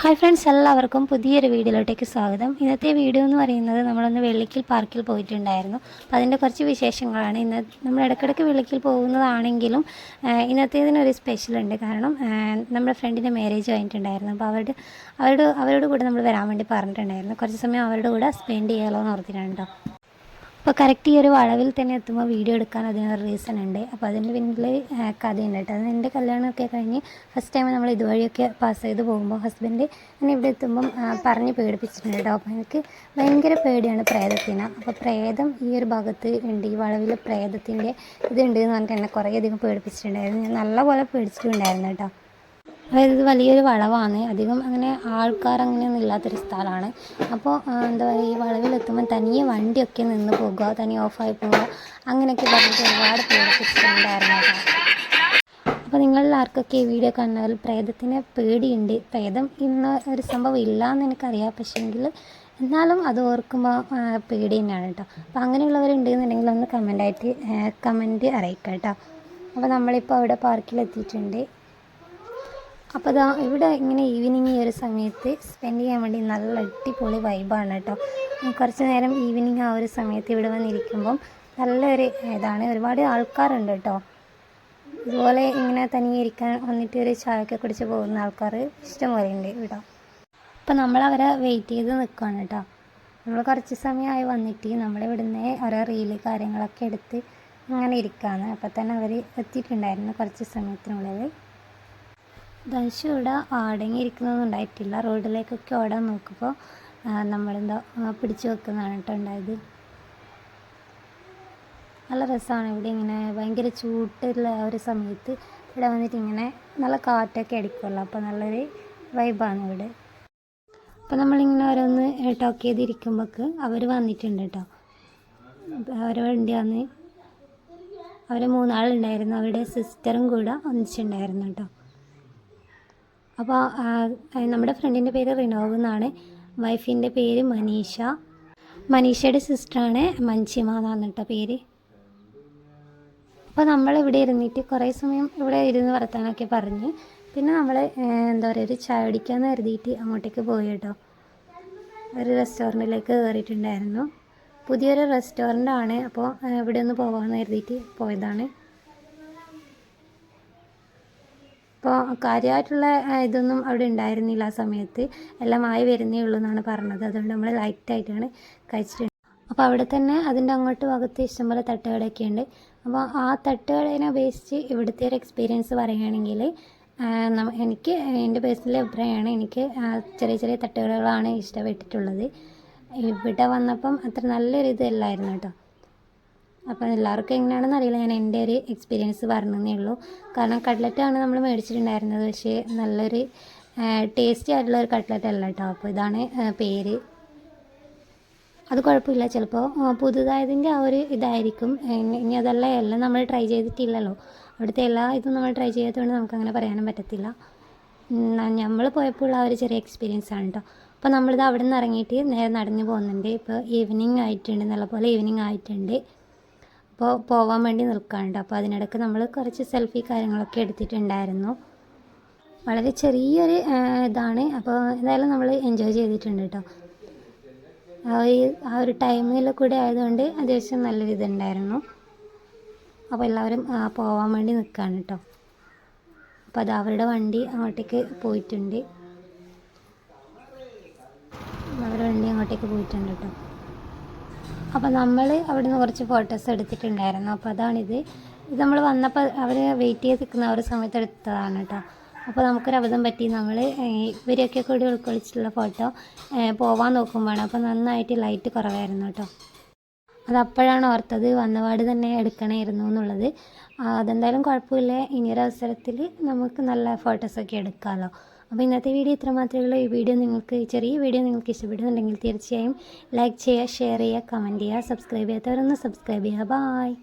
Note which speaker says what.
Speaker 1: Hi friends എല്ലാവർക്കും പുതിയൊരു വീഡിയോയിലോട്ടേക്ക് സ്വാഗതം. ഇന്നത്തെ വീഡിയോ എന്ന് പറയുന്നത് നമ്മളൊന്ന് വെള്ളിക്കൽ പാർക്കിൽ പോയിട്ടുണ്ടായിരുന്നു. അപ്പോൾ അതിന്റെ കുറച്ച് വിശേഷങ്ങളാണ്. ഇന്ന് നമ്മൾ ഇടയ്ക്കിടയ്ക്ക് വെള്ളിക്കൽ പോകുന്നതാണെങ്കിലും ഇന്നത്തേതിനൊരു സ്പെഷ്യൽ ഉണ്ട്. കാരണം നമ്മുടെ ഫ്രണ്ടിന്റെ മാരേജ് കഴിഞ്ഞിട്ടുണ്ടായിരുന്നു. അപ്പോൾ അവരുടെ അവരുടെ അവരുടെ കൂടെ നമ്മൾ വരാൻ വേണ്ടി പറഞ്ഞിട്ടുണ്ടായിരുന്നു. കുറച്ച് സമയം അവരുടെ കൂടെ സ്പെൻഡ് ചെയ്യാമല്ലോ എന്ന് ഓർത്തിട്ടാണ് കേട്ടോ അപ്പോൾ കറക്റ്റ് ഈ ഒരു വളവിൽ തന്നെ എത്തുമ്പോൾ വീഡിയോ എടുക്കാൻ അതിനൊരു റീസൺ ഉണ്ട്. അപ്പോൾ അതിന്റെ പിന്നിൽ കഥയുണ്ട് കേട്ടോ. അത് എന്റെ കല്യാണമൊക്കെ കഴിഞ്ഞ് ഫസ്റ്റ് ടൈം നമ്മൾ ഇതുവഴിയൊക്കെ പാസ് ചെയ്ത് പോകുമ്പോൾ ഹസ്ബൻഡ് എന്നെ ഇവിടെ എത്തുമ്പം പറഞ്ഞ് പേടിപ്പിച്ചിട്ടുണ്ട് കേട്ടോ. അപ്പോൾ എനിക്ക് ഭയങ്കര പേടിയാണ് പ്രേതത്തിന്. അപ്പോൾ പ്രേതം ഈ ഒരു ഭാഗത്ത് ഉണ്ട് ഈ വളവിൽ പ്രേതത്തിന്റെ ഇതുണ്ട് എന്ന് പറഞ്ഞിട്ട് എന്നെ കുറേ അധികം പേടിപ്പിച്ചിട്ടുണ്ടായിരുന്നു. ഞാൻ നല്ലപോലെ പേടിച്ചിട്ടുണ്ടായിരുന്നു കേട്ടോ. അതായത് ഇത് വലിയൊരു വളവാണ്. അധികം അങ്ങനെ ആൾക്കാർ അങ്ങനെയൊന്നും ഇല്ലാത്തൊരു സ്ഥലമാണ്. അപ്പോൾ എന്താ പറയുക ഈ വളവിലെത്തുമ്പോൾ തനിയെ വണ്ടിയൊക്കെ നിന്ന് പോകുക തനിയെ ഓഫായി പോകുക അങ്ങനെയൊക്കെ പറഞ്ഞിട്ട് ഒരുപാട് പേടിപ്പിച്ചിട്ടുണ്ടായിരുന്നു കേട്ടോ. അപ്പോൾ നിങ്ങളിൽ ആർക്കൊക്കെ ഈ വീഡിയോ കാണുന്നതിൽ പ്രേതത്തിനെ പേടിയുണ്ട്. പ്രേതം ഇന്ന് ഒരു സംഭവം ഇല്ല എന്ന് എനിക്കറിയാം. പക്ഷേങ്കിൽ എന്നാലും അത് ഓർക്കുമ്പോൾ പേടി തന്നെയാണ് കേട്ടോ. അപ്പോൾ അങ്ങനെയുള്ളവരുണ്ട് എന്നുണ്ടെങ്കിൽ ഒന്ന് കമന്റായിട്ട് കമന്റ് അറിയിക്കാം കേട്ടോ. അപ്പോൾ നമ്മളിപ്പോൾ അവിടെ പാർക്കിൽ എത്തിയിട്ടുണ്ട് അപ്പോൾ ദാ ഇവിടെ ഇങ്ങനെ ഈവനിങ് ഈ ഒരു സമയത്ത് സ്പെൻഡ് ചെയ്യാൻ വേണ്ടി നല്ല അടിപൊളി വൈബാണ് കേട്ടോ. കുറച്ച് നേരം ഈവനിങ് ആ ഒരു സമയത്ത് ഇവിടെ വന്നിരിക്കുമ്പം നല്ലൊരു ഇതാണ്. ഒരുപാട് ആൾക്കാരുണ്ട് കേട്ടോ. ഇതുപോലെ ഇങ്ങനെ തനിയെ ഇരിക്കാൻ വന്നിട്ട് ഒരു ചായയൊക്കെ കുടിച്ച് പോകുന്ന ആൾക്കാർ ഇഷ്ടംപോലെ ഉണ്ട് ഇവിടെ. അപ്പോൾ അവരെ വെയിറ്റ് ചെയ്ത് നിൽക്കുകയാണ് കേട്ടോ. നമ്മൾ കുറച്ച് സമയമായി വന്നിട്ട് നമ്മളിവിടുന്ന് ഓരോ റീൽ കാര്യങ്ങളൊക്കെ എടുത്ത് അങ്ങനെ ഇരിക്കുകയാണ് അപ്പോൾ തന്നെ അവർ എത്തിയിട്ടുണ്ടായിരുന്നു കുറച്ച് സമയത്തിനുള്ളിൽ ധനുഷ് ഇവിടെ അടങ്ങിയിരിക്കുന്നൊന്നും ഉണ്ടായിട്ടില്ല റോഡിലേക്കൊക്കെ ഓടാൻ നോക്കുമ്പോൾ നമ്മളെന്താ പിടിച്ചു വെക്കുന്നതാണ് കേട്ടോ ഉണ്ടായത്. നല്ല രസമാണ്. ഇവിടെ ഇങ്ങനെ ഭയങ്കര ചൂട്ടുള്ള ഒരു സമയത്ത് ഇവിടെ വന്നിട്ട് ഇങ്ങനെ നല്ല കാറ്റൊക്കെ അടിക്കുമല്ലോ അപ്പോൾ നല്ലൊരു വൈബാണ് ഇവിടെ. അപ്പോൾ നമ്മളിങ്ങനെ ഓരോന്ന് ടോക്ക് ചെയ്തിരിക്കുമ്പോൾക്ക് അവർ വന്നിട്ടുണ്ട് കേട്ടോ. അവരെ വണ്ടിയാന്ന് അവർ മൂന്നാളുണ്ടായിരുന്നു. അവരുടെ സിസ്റ്ററും കൂടെ ഒന്നിച്ചുണ്ടായിരുന്നു കേട്ടോ. അപ്പോൾ നമ്മുടെ ഫ്രണ്ടിന്റെ പേര് റിനോവ് എന്നാണ്. വൈഫിന്റെ പേര് മനീഷ. മനീഷയുടെ സിസ്റ്ററാണ് മഞ്ചിമ എന്നാണ് പേര്. അപ്പോൾ നമ്മൾ ഇവിടെ ഇരുന്നിട്ട് കുറേ സമയം ഇവിടെ ഇരുന്ന് വർത്താനൊക്കെ പറഞ്ഞ്. പിന്നെ നമ്മൾ എന്താ പറയുക ഒരു ചായ കുടിക്കാമെന്ന് കരുതിയിട്ട് അങ്ങോട്ടേക്ക് പോയി കേട്ടോ. ഒരു റെസ്റ്റോറന്റിലേക്ക് കയറിയിട്ടുണ്ടായിരുന്നു പുതിയൊരു റെസ്റ്റോറന്റ് ആണ് അപ്പോൾ ഇവിടെ ഒന്ന് പോകാമെന്ന് കരുതിയിട്ട് പോയതാണ്. അപ്പോൾ കാര്യമായിട്ടുള്ള ഇതൊന്നും അവിടെ ഉണ്ടായിരുന്നില്ല ആ സമയത്ത്. എല്ലാം ആയി വരുന്നേ ഉള്ളൂ എന്നാണ് പറഞ്ഞത്. അതുകൊണ്ട് നമ്മൾ ലൈറ്റായിട്ടാണ് കഴിച്ചിട്ടുണ്ട് അപ്പോൾ അവിടെ തന്നെ അതിന്റെ അങ്ങോട്ട് ഭാഗത്ത് ഇഷ്ടംപോലെ തട്ടുകടയൊക്കെ ഉണ്ട്. അപ്പോൾ ആ തട്ടുകടേനെ അപേക്ഷിച്ച് ഇവിടുത്തെ ഒരു എക്സ്പീരിയൻസ് പറയുകയാണെങ്കിൽ എനിക്ക് എന്റെ പേഴ്സണൽ അഭിപ്രായമാണ്. എനിക്ക് ചെറിയ ചെറിയ തട്ടുകടകളാണ് ഇഷ്ടപ്പെട്ടിട്ടുള്ളത്. ഇവിടെ വന്നപ്പം അത്ര നല്ലൊരു ഇതല്ലായിരുന്നു കേട്ടോ. അപ്പോൾ എല്ലാവർക്കും എങ്ങനെയാണെന്ന് അറിയില്ല. ഞാൻ എന്റെ ഒരു എക്സ്പീരിയൻസ് പറഞ്ഞതേ ഉള്ളൂ. കാരണം കട്ട്ലറ്റാണ് നമ്മൾ മേടിച്ചിട്ടുണ്ടായിരുന്നത്. പക്ഷേ നല്ലൊരു ടേസ്റ്റി ആയിട്ടുള്ള ഒരു കട്ട്ലറ്റ് അല്ല കേട്ടോ. അപ്പോൾ ഇതാണ് പേര്. അത് കുഴപ്പമില്ല. ചിലപ്പോൾ പുതുതായതിന്റെ ആ ഒരു ഇതായിരിക്കും. ഇനി- അതല്ല എല്ലാം നമ്മൾ ട്രൈ ചെയ്തിട്ടില്ലല്ലോ. അവിടുത്തെ എല്ലാ ഇതും നമ്മൾ ട്രൈ ചെയ്യാത്തതുകൊണ്ട് നമുക്കങ്ങനെ പറയാനും പറ്റത്തില്ല. നമ്മൾ പോയപ്പോൾ ആ ഒരു ചെറിയ എക്സ്പീരിയൻസ് ആണ് കേട്ടോ. അപ്പോൾ നമ്മളിത് അവിടെ നിന്ന് ഇറങ്ങിയിട്ട് നേരെ നടന്നു പോകുന്നുണ്ട്. ഇപ്പോൾ ഈവനിങ് ആയിട്ടുണ്ട്. നല്ല പോലെ ഈവനിങ് ആയിട്ടുണ്ട്. അപ്പോൾ പോകാൻ വേണ്ടി നിൽക്കാനുണ്ട്. അപ്പോൾ അതിനിടയ്ക്ക് നമ്മൾ കുറച്ച് സെൽഫി കാര്യങ്ങളൊക്കെ എടുത്തിട്ടുണ്ടായിരുന്നു. വളരെ ചെറിയൊരു ഇതാണ്. അപ്പോൾ എന്തായാലും നമ്മൾ എൻജോയ് ചെയ്തിട്ടുണ്ട് കേട്ടോ ആ ഒരു ടൈമിൽ കൂടെ ആയതുകൊണ്ട് അത്യാവശ്യം നല്ലൊരു ഇതുണ്ടായിരുന്നു. അപ്പോൾ എല്ലാവരും പോകാൻ വേണ്ടി നിൽക്കുകയാണ് കേട്ടോ അപ്പോൾ അത് അവരുടെ വണ്ടി അങ്ങോട്ടേക്ക് പോയിട്ടുണ്ട്. അവരുടെ വണ്ടി അങ്ങോട്ടേക്ക് പോയിട്ടുണ്ട് കേട്ടോ അപ്പോൾ നമ്മൾ അവിടെ നിന്ന് കുറച്ച് ഫോട്ടോസ് എടുത്തിട്ടുണ്ടായിരുന്നു. അപ്പോൾ അതാണിത്. ഇത് നമ്മൾ വന്നപ്പോൾ അവർ വെയിറ്റ് ചെയ്ത് നിൽക്കുന്ന ആ ഒരു സമയത്ത് എടുത്തതാണ് കേട്ടോ അപ്പോൾ നമുക്കൊരു അബദ്ധം പറ്റി. നമ്മൾ ഇവരെയൊക്കെ കൂടി ഉൾക്കൊള്ളിച്ചിട്ടുള്ള ഫോട്ടോ പോവാൻ നോക്കുമ്പോഴാണ്. അപ്പോൾ നന്നായിട്ട് ലൈറ്റ് കുറവായിരുന്നു കേട്ടോ അതപ്പോഴാണ് ഓർത്തത് വന്നപാട് തന്നെ എടുക്കണമായിരുന്നു എന്നുള്ളത്. അതെന്തായാലും കുഴപ്പമില്ല. ഇനിയൊരു അവസരത്തിൽ നമുക്ക് നല്ല ഫോട്ടോസൊക്കെ എടുക്കാമല്ലോ അപ്പോൾ ഇന്നത്തെ വീഡിയോ ഇത്ര മാത്രമേ ഉള്ളൂ. ഈ വീഡിയോ നിങ്ങൾക്ക് ചെറിയ വീഡിയോ നിങ്ങൾക്ക് ഇഷ്ടപ്പെടുന്നുണ്ടെങ്കിൽ തീർച്ചയായും ലൈക്ക് ചെയ്യുക ഷെയർ ചെയ്യുക കമന്റ് ചെയ്യുക സബ്സ്ക്രൈബ് ചെയ്യാത്തവരൊന്ന് സബ്സ്ക്രൈബ് ചെയ്യുക. ബായ്